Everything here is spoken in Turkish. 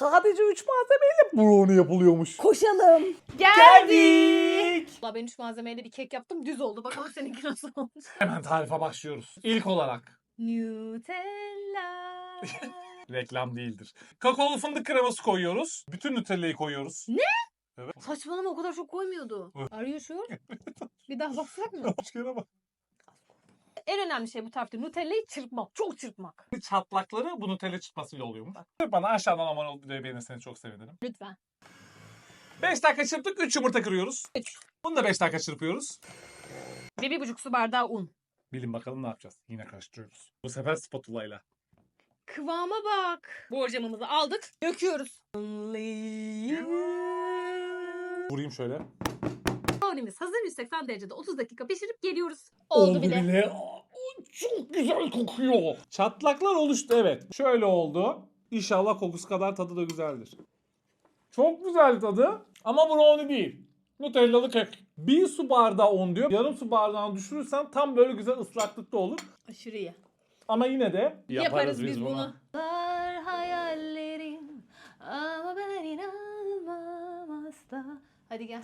Sadece 3 malzemeyle brownie yapılıyormuş. Koşalım. Geldik. Valla ben üç malzemeyle bir kek yaptım düz oldu. Bakalım seninki nasıl olmuş. Hemen tarife başlıyoruz. İlk olarak Nutella. reklam değildir. Kakaolu fındık kreması koyuyoruz. Bütün Nutella'yı koyuyoruz. Saçmalama o kadar çok koymuyordu. Evet. Are you sure? Bir daha baksak mı? Başka yere bak. En önemli şey bu tarifte Nutella'yı çırpmak. Çok çırpmak. Çatlakları bu Nutella çıkmasıyla oluyor mu? Bana aşağıdan abone olup videoyu beğenirseniz çok sevinirim. Lütfen. 5 dakika çırptık 3 yumurta kırıyoruz. Üç. Bunu da 5 dakika çırpıyoruz. Ve bir buçuk su bardağı un. Bilin bakalım ne yapacağız. Yine karıştırıyoruz. Bu sefer spatula ile. Kıvama bak. Borcamımızı aldık. Döküyoruz. Vurayım şöyle. Brownie'miz hazır 180 derecede 30 dakika pişirip geliyoruz. Oldu, bile. Aa, Çok güzel kokuyor. Çatlaklar oluştu evet. Şöyle oldu. İnşallah kokusu kadar tadı da güzeldir. Çok güzel tadı ama brownie değil. Nutellalı kek. Bir su bardağı un diyor. Yarım su bardağını düşürürsen tam böyle güzel ıslaklıkta olur. Aşırı iyi. Ama yine de Yaparız, biz bunu. Var hayallerim ama ben inanmam asla. Hadi gel.